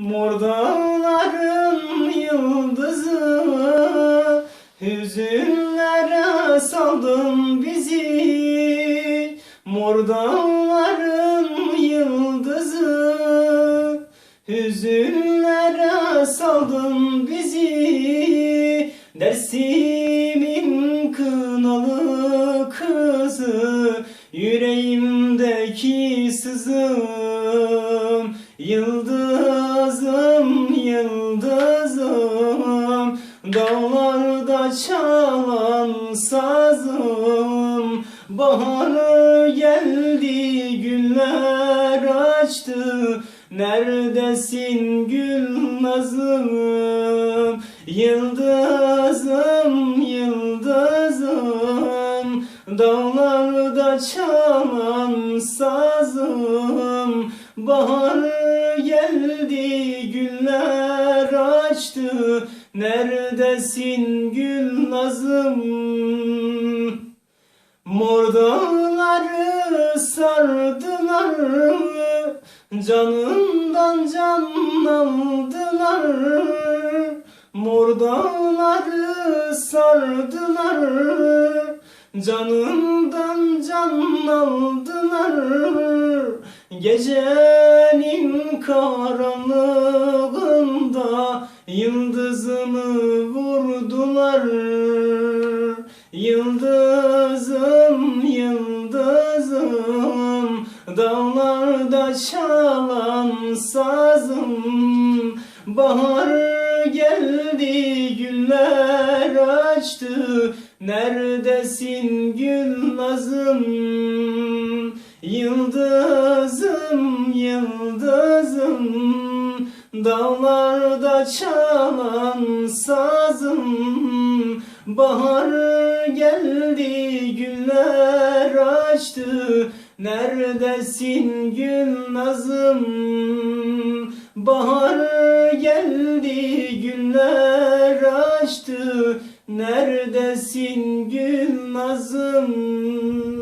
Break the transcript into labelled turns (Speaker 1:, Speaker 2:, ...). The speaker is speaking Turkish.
Speaker 1: Mor dağların yıldızı Hüzünlere saldın bizi. Mor dağların yıldızı Hüzünlere saldın bizi. Dersimin kınalı kızı Yüreğimdeki sızım. Yıldızım, yıldızım Dağlarda çalan sazım. Bahar geldi, güller açtı. Neredesin gül nazım Yıldızım, yıldızım. Dağlarda çalan sazım. Bahar geldi, güller açtı. Neredesin gül nazım? Mor dağları sardılar Canından can aldılar Mor dağları sardılar Canından can aldılar Gecenin karanlığında Yıldızımı vurdular Yıldızım, yıldızım Dağlarda çalan sazım. Bahar geldi, güller açtı Neredesin gül nazım Yıldızım, yıldızım Dağlarda çalan sazım. Bahar geldi, güller açtı. Neredesin gül nazım? Bahar geldi, güller açtı. Neredesin gül nazım